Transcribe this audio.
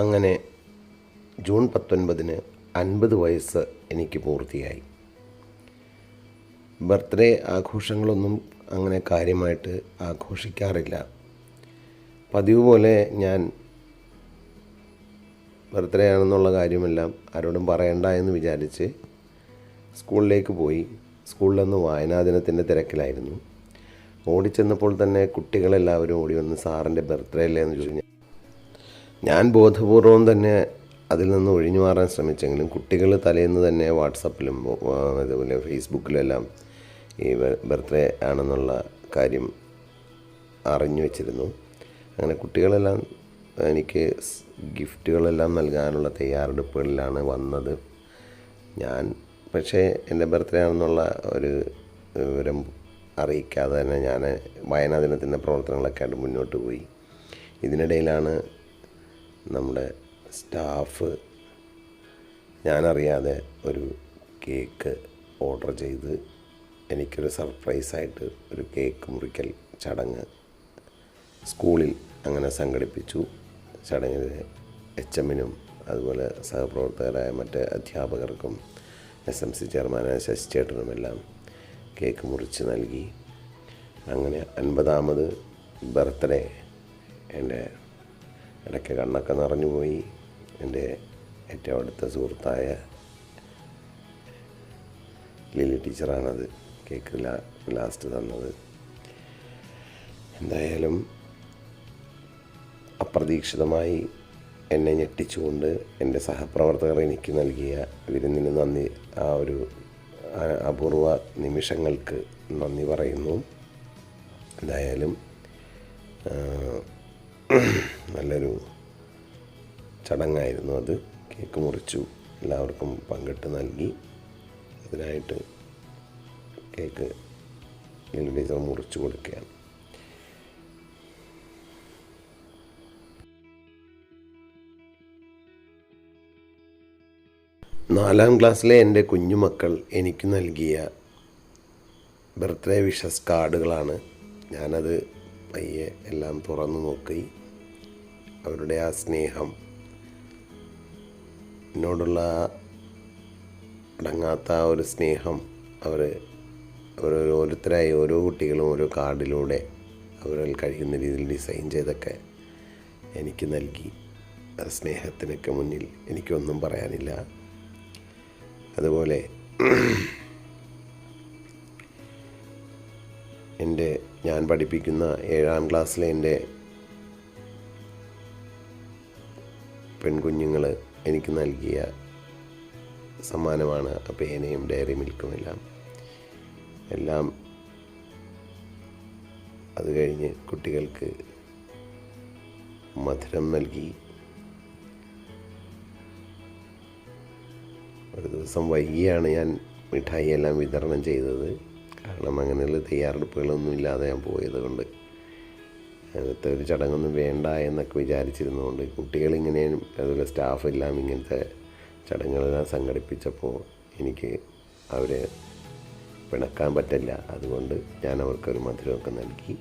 അങ്ങനെ ജൂൺ പത്തൊൻപതിന് അൻപത് വയസ്സ് എനിക്ക് പൂർത്തിയായി. ബർത്ത്ഡേ ആഘോഷങ്ങളൊന്നും അങ്ങനെ കാര്യമായിട്ട് ആഘോഷിക്കാറില്ല. പതിവ് പോലെ ഞാൻ ബർത്ത്ഡേ ആണെന്നുള്ള കാര്യമെല്ലാം ആരോടും പറയണ്ട എന്ന് വിചാരിച്ച് സ്കൂളിലേക്ക് പോയി. സ്കൂളിലന്ന് വായനാ ദിനത്തിന്റെ തിരക്കിലായിരുന്നു. ഓടിച്ചെന്നപ്പോൾ തന്നെ കുട്ടികളെല്ലാവരും ഓടി വന്ന് സാറിന്റെ ബർത്ത്ഡേ അല്ലേ എന്ന് ചോദിച്ചു ഞാൻ ബോധപൂർവം തന്നെ അതിൽ നിന്ന് ഒഴിഞ്ഞു മാറാൻ ശ്രമിച്ചെങ്കിലും കുട്ടികൾ തലേന്ന് തന്നെ വാട്സപ്പിലും അതുപോലെ ഫേസ്ബുക്കിലും എല്ലാം ഈ ബർത്ത്ഡേ ആണെന്നുള്ള കാര്യം അറിഞ്ഞു വെച്ചിരുന്നു. അങ്ങനെ കുട്ടികളെല്ലാം എനിക്ക് ഗിഫ്റ്റുകളെല്ലാം നൽകാനുള്ള തയ്യാറെടുപ്പുകളിലാണ് വന്നത്. ഞാൻ പക്ഷേ എന്റെ ബർത്ത്ഡേ ആണെന്നുള്ള ഒരു വിവരം അറിയിക്കാതെ തന്നെ ഞാൻ വായനാ ദിനത്തിന്റെ പ്രവർത്തനങ്ങളൊക്കെ ആയിട്ട് മുന്നോട്ട് പോയി. ഇതിനിടയിലാണ് നമ്മുടെ സ്റ്റാഫ് ഞാനറിയാതെ ഒരു കേക്ക് ഓർഡർ ചെയ്ത് എനിക്കൊരു സർപ്രൈസായിട്ട് ഒരു കേക്ക് മുറിക്കൽ ചടങ്ങ് സ്കൂളിൽ അങ്ങനെ സംഘടിപ്പിച്ചു. ചടങ്ങിൽ എച്ച് എമ്മിനും അതുപോലെ സഹപ്രവർത്തകരായ മറ്റ് അധ്യാപകർക്കും എസ് എം സി ചെയർമാനായ ശശിചേട്ടനുമെല്ലാം കേക്ക് മുറിച്ച് നൽകി. അങ്ങനെ അൻപതാമത് ബർത്ത്ഡേ എന്റെ ഇടയ്ക്ക് കണ്ണൊക്കെ നിറഞ്ഞു പോയി. എന്റെ ഏറ്റവും അടുത്ത സുഹൃത്തായ ലിലി ടീച്ചറാണത്. കേക്ക് ലാ ലാസ്റ്റ് തന്നത്. എന്തായാലും അപ്രതീക്ഷിതമായി എന്നെ ഞെട്ടിച്ചുകൊണ്ട് എന്റെ സഹപ്രവർത്തകർ എനിക്ക് നൽകിയ വിരുന്നിന് നന്ദി. ആ ഒരു അപൂർവ നിമിഷങ്ങൾക്ക് നന്ദി പറയുന്നു. എന്തായാലും നല്ലൊരു ചടങ്ങായിരുന്നു അത്. കേക്ക് മുറിച്ചു. എല്ലാവർക്കും പങ്കിട്ട് നൽകി. അതിനായിട്ട് കേക്ക് ടീച്ചർ മുറിച്ചു കൊടുക്കുകയാണ്. നാലാം ക്ലാസ്സിലെ എന്റെ കുഞ്ഞുമക്കൾ എനിക്ക് നൽകിയ ബർത്ത്ഡേ വിഷസ് കാർഡുകളാണ്. ഞാനത് പയ്യെ എല്ലാം തുറന്നു നോക്കി. അവരുടെ ആ സ്നേഹം എന്നോടുള്ള അടങ്ങാത്ത ആ ഒരു സ്നേഹം അവർ ഓരോരുത്തരായി ഓരോ കുട്ടികളും ഓരോ കാർഡിലൂടെ അവരിൽ കഴിയുന്ന രീതിയിൽ ഡിസൈൻ ചെയ്തൊക്കെ എനിക്ക് നൽകി. ആ സ്നേഹത്തിനൊക്കെ മുന്നിൽ എനിക്കൊന്നും പറയാനില്ല. അതുപോലെ എന്റെ ഞാൻ പഠിപ്പിക്കുന്ന ഏഴാം ക്ലാസ്സിലെ എന്റെ പെൺകുഞ്ഞുങ്ങൾ എനിക്ക് നൽകിയ സമ്മാനമാണ്. ആ പേനയും ഡയറി മിൽക്കും എല്ലാം എല്ലാം അത് കഴിഞ്ഞ് കുട്ടികൾക്ക് മധുരം നൽകി. ഒരു ദിവസം വൈകിയാണ് ഞാൻ മിഠായി എല്ലാം വിതരണം ചെയ്തത്. കാരണം അങ്ങനെയുള്ള തയ്യാറെടുപ്പുകളൊന്നും ഇല്ലാതെ ഞാൻ പോയത് കൊണ്ട്. അങ്ങനത്തെ ഒരു ചടങ്ങൊന്നും വേണ്ട എന്നൊക്കെ വിചാരിച്ചിരുന്നതുകൊണ്ട് കുട്ടികളിങ്ങനെയും അതുപോലെ സ്റ്റാഫെല്ലാം ഇങ്ങനത്തെ ചടങ്ങുകളെല്ലാം സംഘടിപ്പിച്ചപ്പോൾ എനിക്ക് അവരെ പിണക്കാൻ പറ്റില്ല. അതുകൊണ്ട് ഞാൻ അവർക്കൊരു മധുരമൊക്കെ നൽകി.